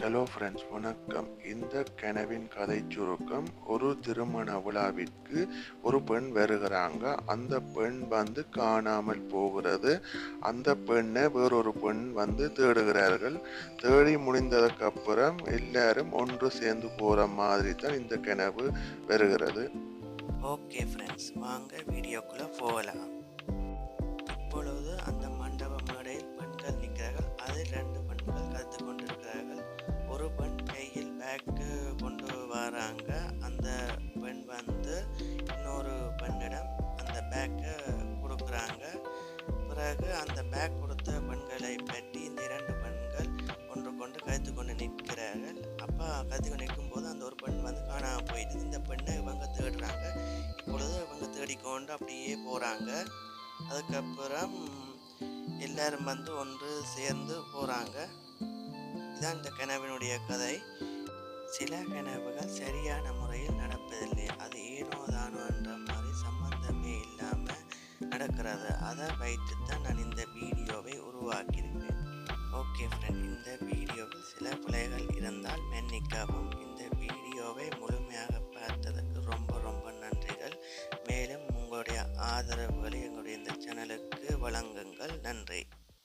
Hello friends வணக்கம். இந்த கனவின் கதை சுருக்கம் ஒரு திருமண விழாவிற்கு ஒரு பெண் வருகிறாங்க. அந்த பெண் வந்து காணாமல் போகிறது. அந்த பெண்ணை வேறொரு பெண் வந்து தேடுகிறார்கள். தேடி முடிந்ததுக்கப்புறம் எல்லாரும் ஒன்று சேர்ந்து போகிற மாதிரி தான் இந்த கனவு வருகிறது. ஓகே ஃப்ரெண்ட்ஸ் வாங்க வீடியோக்குள்ளே போகலாம். வராங்க. அந்த பெண் வந்து இன்னொரு பெண்ணிடம் அந்த பேக்கை கொடுக்குறாங்க. பிறகு அந்த பேக் கொடுத்த பெண்களை பற்றி இந்த இரண்டு பெண்கள் ஒன்று கொண்டு கருத்து கொண்டு நிற்கிறார்கள். அப்போ கருத்து கொண்டு நிற்கும்போது அந்த ஒரு பெண் வந்து காணாமல் போயிடுது. இந்த பெண்ணை இவங்க தேடுறாங்க. இப்பொழுது இவங்க தேடிக்கொண்டு அப்படியே போகிறாங்க அதுக்கப்புறம் எல்லாரும் வந்து ஒன்று சேர்ந்து போகிறாங்க இதுதான் இந்த கனவினுடைய கதை. சில கனவுகள் சரியான முறையில் நடப்பதில்லை. அது ஏனோ தானோ என்ற மாதிரி சம்பந்தமே இல்லாமல் நடக்கிறது. அதை வைத்து தான் நான் இந்த வீடியோவை உருவாக்கியிருக்கேன். ஓகே ஃப்ரெண்ட் இந்த வீடியோவில் சில பிழைகள் இருந்தால் மன்னிக்கவும். இந்த வீடியோவை முழுமையாக பார்த்ததுக்கு ரொம்ப ரொம்ப நன்றிகள். மேலும் உங்களுடைய ஆதரவுகளை எங்களுடைய இந்த சேனலுக்கு வழங்குங்கள். நன்றி.